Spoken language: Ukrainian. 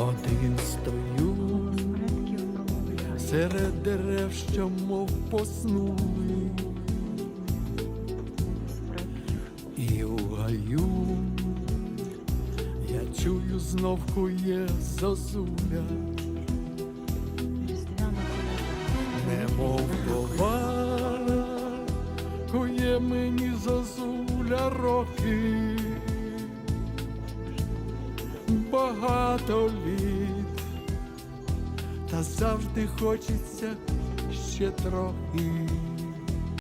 Один стою серед дерев, що мов поснули, і у гаю я чую знов хує зозуля, немов бова, хує мені зозуля роки. багато літ та завжди хочеться ще трохи.